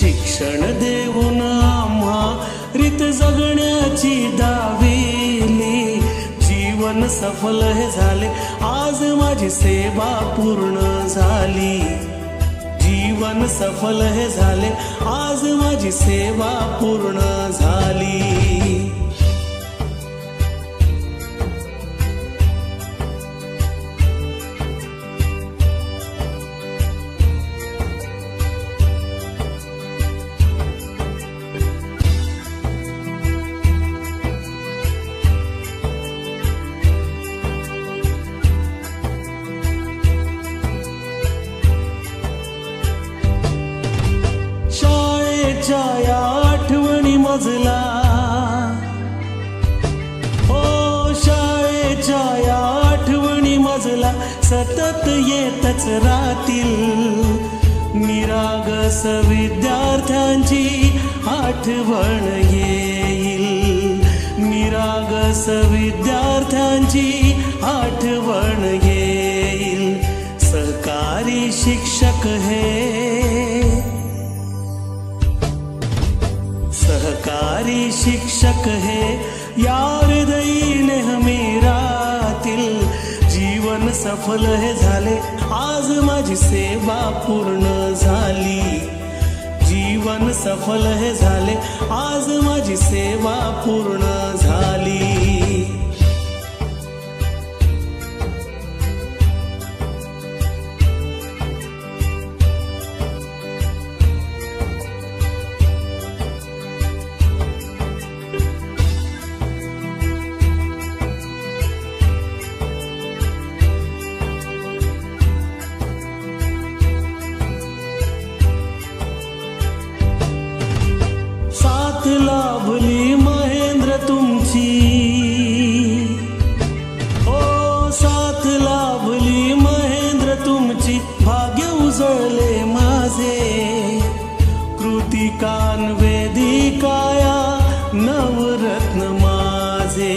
शिक्षण देऊन आम्हा रीत जगण्याची दाविली. जीवन सफल हे झाले आज माझी सेवा पूर्ण झाली. जीवन सफल हे झाले आज माझी सेवा पूर्ण झाली. तुझ्या या आठवणी मजला. हो शाळेच्या या आठवणी मजला. सतत येतच राहतील. निरागस विद्यार्थ्यांची आठवण येईल. निरागस विद्यार्थ्यांची आठवण येईल. शिक्षक हे या हृदयीने हमी जीवन सफल हे झाले आज माझी सेवा पूर्ण झाली। जीवन सफल हे झाले आज माझी सेवा पूर्ण झाली। रत्न माझे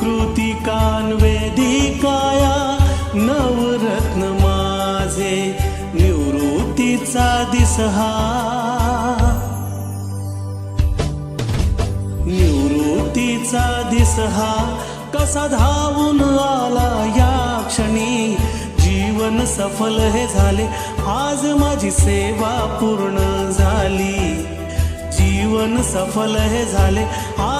कृतिकान वेदिकाया नवरत्न माझे निवृत्तीचा दिसहा. निवृत्तीचा दिस हा कसा धावून आला या क्षणी? जीवन सफल हे झाले आज माझी सेवा पूर्ण झाली. जीवन सफल हे झाले